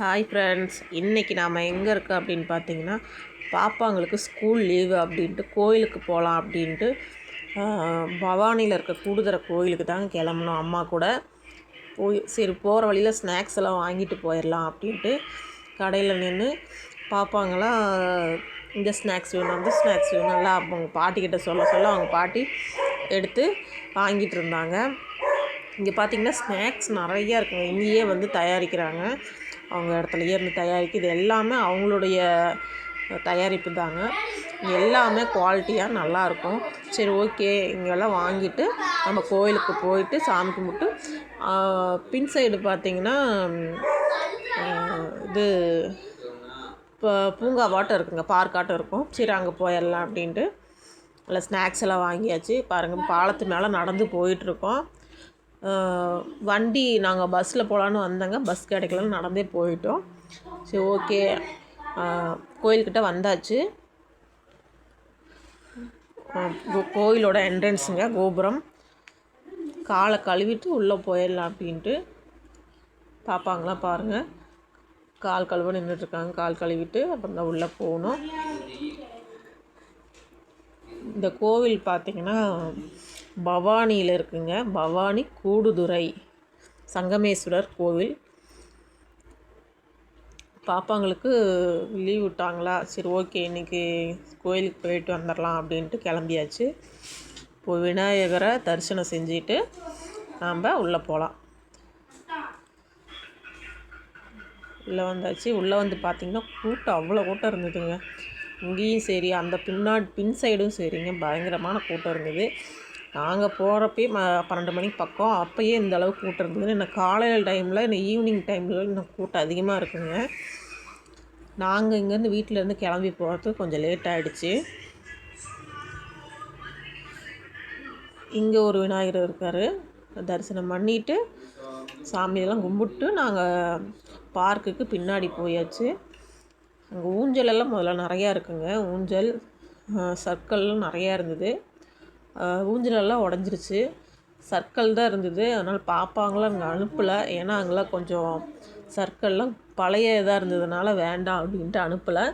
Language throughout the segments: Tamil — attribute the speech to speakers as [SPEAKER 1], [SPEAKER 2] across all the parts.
[SPEAKER 1] ஹாய் ஃப்ரெண்ட்ஸ் இன்றைக்கி நாம் எங்கே இருக்கோம் அப்படின்னு பார்த்தீங்கன்னா பாப்பாங்களுக்கு ஸ்கூல் லீவு அப்படின்ட்டு கோயிலுக்கு போகலாம் அப்படின்ட்டு பவானியில் இருக்க கூடுதர கோயிலுக்கு தான் கிளம்புனோம் அம்மா கூட போய் சரி போகிற வழியில் ஸ்நாக்ஸ் எல்லாம் வாங்கிட்டு போயிடலாம் அப்படின்ட்டு கடையில் நின்று பாப்பாங்களாம் இந்த ஸ்நாக்ஸ் வேணும் அந்த ஸ்நாக்ஸ் வேணும் நல்லா அவங்க பாட்டிக்கிட்ட சொல்ல சொல்ல அவங்க பாட்டி எடுத்து வாங்கிட்டு இருந்தாங்க. இங்கே பார்த்தீங்கன்னா ஸ்நாக்ஸ் நிறையா இருக்குங்க. இங்கேயே வந்து தயாரிக்கிறாங்க. அவங்க இடத்துலையே இருந்து தயாரிக்க இது எல்லாமே அவங்களுடைய தயாரிப்பு தாங்க. எல்லாமே குவாலிட்டியாக நல்லாயிருக்கும் சரி ஓகே இங்கெல்லாம் வாங்கிட்டு நம்ம கோயிலுக்கு போயிட்டு சாமி கும்பிட்டு பின் சைடு பார்த்தீங்கன்னா இது இப்போ பூங்காவாட்டம் இருக்குங்க பார்க்காட்டம் இருக்கும். சரி அங்கே போயிடலாம் அப்படின்ட்டு. நல்லா ஸ்நாக்ஸ் எல்லாம் வாங்கியாச்சு. பாருங்கள் பாலத்து மேலே நடந்து போயிட்டுருக்கோம் வண்டி நாங்கள் பஸ்ஸில் போகலான்னு வந்தோங்க. பஸ் கிடைக்கலன்னு நடந்தே போயிட்டோம். சரி ஓகே. கோயில்கிட்ட வந்தாச்சு. கோயிலோட என்ட்ரன்ஸுங்க கோபுரம். காலை கழுவிட்டு உள்ளே போயிடலாம் அப்படின்ட்டு பார்ப்பாங்களாம் பாருங்கள் கால் கழுவ நின்றுட்டுருக்காங்க. கால் கழுவிட்டு அப்புறம் தான் உள்ளே போகணும். இந்த கோவில் பார்த்திங்கன்னா பவானியில் இருக்குங்க. பவானி கூடுதுறை. சங்கமேஸ்வரர் கோவில். பாப்பாங்களுக்கு லீவ் விட்டாங்களா? சரி ஓகே இன்றைக்கி கோயிலுக்கு போயிட்டு வந்துடலாம் அப்படின்ட்டு கிளம்பியாச்சு. இப்போ விநாயகரை தரிசனம் செஞ்சுட்டு நாம் உள்ளே போகலாம் உள்ளே வந்தாச்சு. உள்ளே வந்து பார்த்திங்கன்னா கூட்டம் அவ்வளோ கூட்டம் இருந்ததுங்க. இங்கேயும் சரி அந்த பின்னாடி பின் சைடும் சரிங்க. பயங்கரமான கூட்டம் இருந்தது. நாங்கள் போகிறப்பயே ம பன்னெண்டு மணிக்கு பக்கம். அப்போயே இந்த அளவுக்கு கூட்டம் இருந்தது இன்னும் காலையில் டைமில் இன்னும் ஈவினிங் டைமில் இன்னும் கூட்டம் அதிகமாக இருக்குங்க. நாங்கள் இங்கேருந்து வீட்டிலேருந்து கிளம்பி போகிறதுக்கு கொஞ்சம் லேட் ஆகிடுச்சு இங்கே ஒரு விநாயகர் இருக்கார். தரிசனம் பண்ணிவிட்டு சாமியெல்லாம் கும்பிட்டு நாங்கள் பார்க்குக்கு பின்னாடி போயாச்சு. அங்கே ஊஞ்சலெல்லாம் முதல்ல நிறையா இருக்குங்க. ஊஞ்சல் சர்க்கிள்லாம் நிறையா இருந்தது. ஊஞ்சலெல்லாம் உடஞ்சிருச்சு. சர்க்கிள் தான் இருந்தது. அதனால் பாப்பாங்களாம் அங்கே அனுப்பலை. ஏன்னா அங்கெல்லாம் கொஞ்சம் சர்க்கிள்லாம் பழைய இதாக இருந்ததுனால வேண்டாம் அப்படின்ட்டு அனுப்பலை.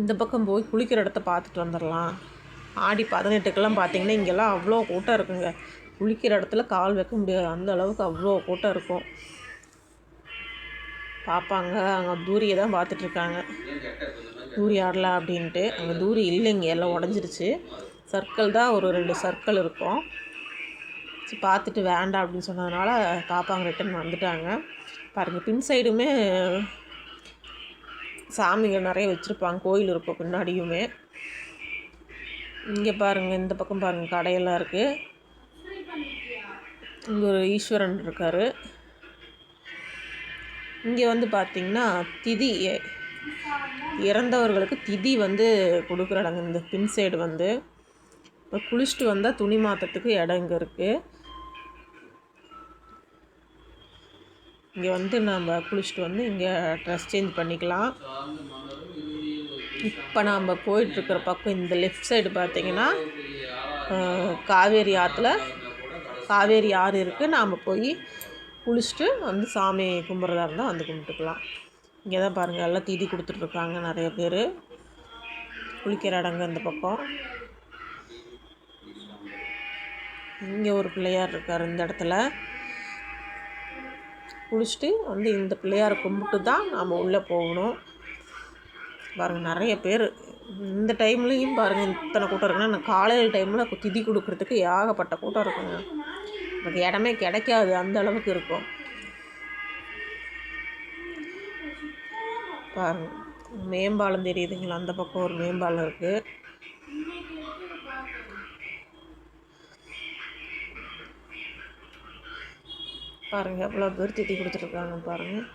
[SPEAKER 1] இந்த பக்கம் போய் குளிக்கிற இடத்த பார்த்துட்டு வந்துடலாம் ஆடி பதினெட்டுக்கெல்லாம் பார்த்தீங்கன்னா இங்கெல்லாம் அவ்வளோ கூட்டம் இருக்குங்க. குளிக்கிற இடத்துல கால் வைக்க முடியாது. அந்த அளவுக்கு அவ்வளோ கூட்டம் இருக்கும். பார்ப்பாங்க அங்கே தூரியை தான் பார்த்துட்ருக்காங்க தூரி ஆடலாம் அப்படின்ட்டு. அங்கே தூரி இல்லைங்க. எல்லாம் உடஞ்சிருச்சு. சர்க்கிள் தான் ஒரு ரெண்டு சர்க்கிள் இருக்கும். சரி பார்த்துட்டு வேண்டாம் அப்படின்னு சொன்னதுனால பாப்பாங்க ரிட்டன் வந்துட்டாங்க. பாருங்கள் பின் சைடுமே சாமிகள் நிறைய வச்சுருப்பாங்க கோயில் இருக்கும் பின்னாடியுமே. இங்கே பாருங்கள் இந்த பக்கம் பாருங்கள் கடையெல்லாம் இருக்குது இங்கே ஒரு ஈஸ்வரன் இருக்கார். இங்கே வந்து பார்த்திங்கன்னா திதி இறந்தவர்களுக்கு திதி வந்து கொடுக்குறாங்க இந்த பின் சைடு வந்து. இப்போ குளிச்சுட்டு வந்தால் துணி மாற்றத்துக்கு இடம் இங்கே இருக்குது இங்கே வந்து நம்ம குளிச்சுட்டு வந்து இங்கே ட்ரெஸ் சேஞ்ச் பண்ணிக்கலாம். இப்போ நாம் போயிட்டுருக்கிற பக்கம் இந்த லெஃப்ட் சைடு பார்த்திங்கன்னா காவேரி ஆற்றுல காவேரி ஆறு இருக்குது நாம் போய் குளிச்சுட்டு வந்து சாமி கும்பிட்றதா இருந்தால் வந்து கும்பிட்டுக்கலாம். இங்கே தான் பாருங்கள் எல்லாம் தீதி கொடுத்துட்ருக்காங்க நிறைய பேர். குளிக்கிற இடங்க இந்த பக்கம். இங்கே ஒரு பிள்ளையார் இருக்கார் இந்த இடத்துல. குளிச்சுட்டு வந்து இந்த பிள்ளையாரை கும்பிட்டு தான் நாம் உள்ளே போகணும். பாருங்கள் நிறைய பேர். இந்த டைம்லேயும் பாருங்கள் இத்தனை கூட்டம் இருக்குன்னா நான் காலையில் டைமில் திதி கொடுக்குறதுக்கு ஏகப்பட்ட கூட்டம் இருக்குங்க. நமக்கு இடமே கிடைக்காது அந்த அளவுக்கு இருக்கும். பாருங்கள் மேம்பாலம் தெரியுதுங்களா? அந்த பக்கம் ஒரு மேம்பாலம் இருக்குது பாருங்கள் எவ்வளோ பேர் திட்டி கொடுத்துட்ருக்காங்க பாருங்கள்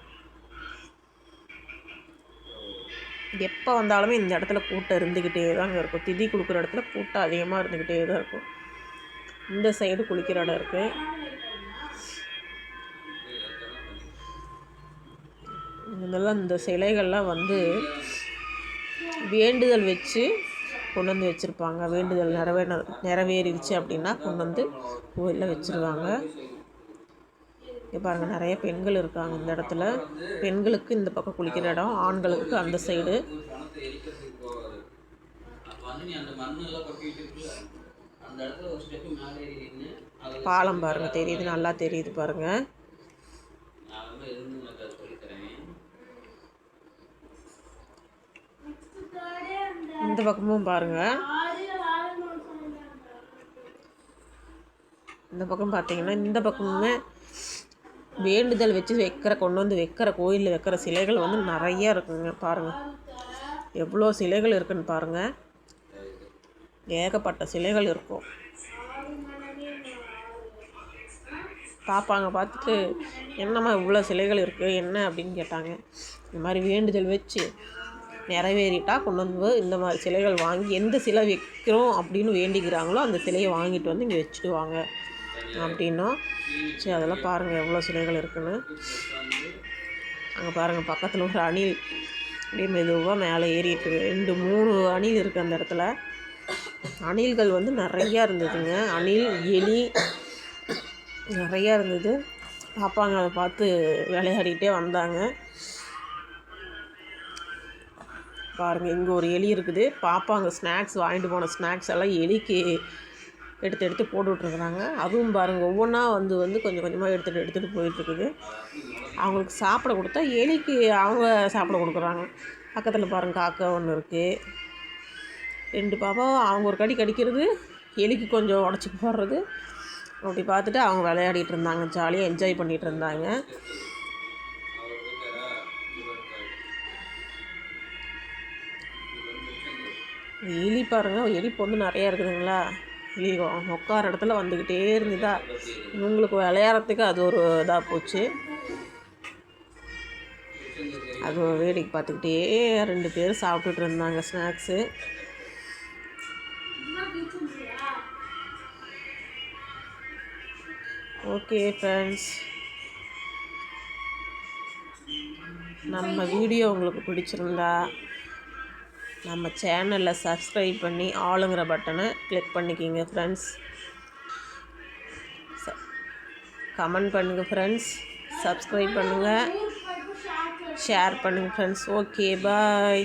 [SPEAKER 1] எப்போ வந்தாலுமே இந்த இடத்துல கூட்டம் இருந்துக்கிட்டே தாங்க இருக்கும். திதி கொடுக்குற இடத்துல கூட்டம் அதிகமாக இருந்துக்கிட்டே தான் இருக்கும். இந்த சைடு குளிக்கிற இடம் இருக்குது இதெல்லாம் இந்த சிலைகள்லாம் வந்து வேண்டுதல் வச்சு கொண்டு வந்து வச்சுருப்பாங்க. வேண்டுதல் நிறைவேற நிறைவேறிடுச்சு அப்படின்னா கொண்டு வந்து கோயிலில் வச்சுருவாங்க. இங்கே பாருங்கள் நிறைய பெண்கள் இருக்காங்க இந்த இடத்துல. பெண்களுக்கு இந்த பக்கம் குளிக்கிற இடம் ஆண்களுக்கு அந்த சைடு பாலம் பாருங்கள் தெரியுது நல்லா தெரியுது பாருங்கள் இந்த பக்கமும் பாருங்கள் இந்த பக்கம் பார்த்தீங்கன்னா இந்த பக்கமுமே வேண்டுதல் வச்சு வைக்கிற கொண்டு வந்து வைக்கிற கோயிலில் வைக்கிற சிலைகள் வந்து நிறைய இருக்குங்க. பாருங்கள் எவ்வளோ சிலைகள் இருக்குன்னு பாருங்கள் ஏகப்பட்ட சிலைகள் இருக்கும். பார்ப்பாங்க பார்த்துட்டு என்னம்மா இவ்வளோ சிலைகள் இருக்குது என்ன? அப்படின்னு கேட்டாங்க. இந்த மாதிரி வேண்டுதல் வச்சு நிறைவேறிட்டா கொண்டு வந்து இந்த மாதிரி சிலைகள் வாங்கி எந்த சிலை வைக்கிறோம் அப்படின்னு வேண்டிக்கிறாங்களோ அந்த சிலையை வாங்கிட்டு வந்து இங்கே வச்சுடுவாங்க. அப்படின்னா சரி அதெல்லாம் பாருங்கள் எவ்வளோ சிலைகள் இருக்குன்னு. அங்கே பாருங்கள் பக்கத்தில் ஒரு அணில் அப்படியே மெதுவாக மேலே ஏறிட்டு இருக்குது ரெண்டு மூணு அணில் இருக்குது அந்த இடத்துல. அணில்கள் வந்து நிறையா இருந்ததுங்க. அணில் எலி நிறையா இருந்தது. பாப்பாங்க அதை பார்த்து விளையாடிக்கிட்டே வந்தாங்க. பாருங்கள் இங்கே ஒரு எலி இருக்குது. பாப்பாங்க ஸ்நாக்ஸ் வாங்கிட்டு போன ஸ்நாக்ஸ் எல்லாம் எலிக்கு எடுத்து எடுத்து போட்டு விட்ருக்குறாங்க அதுவும் பாருங்கள் ஒவ்வொன்றா வந்து வந்து கொஞ்சம் கொஞ்சமாக எடுத்துகிட்டு எடுத்துகிட்டு போயிட்டுருக்குது அவங்களுக்கு சாப்பிட கொடுத்தா எலிக்கு அவங்க சாப்பிட கொடுக்குறாங்க. பக்கத்தில் பாருங்கள் காக்கா ஒன்று இருக்குது ரெண்டு பாப்பா அவங்க ஒரு கடி கடிக்கிறது எலிக்கு கொஞ்சம் உடச்சி போடுறது. அப்படி பார்த்துட்டு அவங்க விளையாடிட்டு இருந்தாங்க ஜாலியாக என்ஜாய் பண்ணிகிட்டு இருந்தாங்க. எலி பாருங்கள் எலி பொண்ணு நிறையா இருக்குதுங்களா? நீ உட்கார இடத்துல வந்துக்கிட்டே இருந்துதா. இவங்களுக்கு விளையாடுறதுக்கு அது ஒரு இதாக போச்சு. அது வேடிக்கை பார்த்துக்கிட்டே ரெண்டு பேரும் சாப்பிட்டுட்டு இருந்தாங்க ஸ்நாக்ஸு ஓகே ஃப்ரெண்ட்ஸ் நம்ம வீடியோ உங்களுக்கு பிடிச்சிருந்தா நம்ம சேனலை சப்ஸ்கிரைப் பண்ணி ஆளுங்கிற பட்டனை கிளிக் பண்ணிக்கிங்க ஃப்ரெண்ட்ஸ் கமெண்ட் பண்ணுங்கள் ஃப்ரெண்ட்ஸ் சப்ஸ்கிரைப் பண்ணுங்கள் ஷேர் பண்ணுங்கள் ஃப்ரெண்ட்ஸ் ஓகே பாய்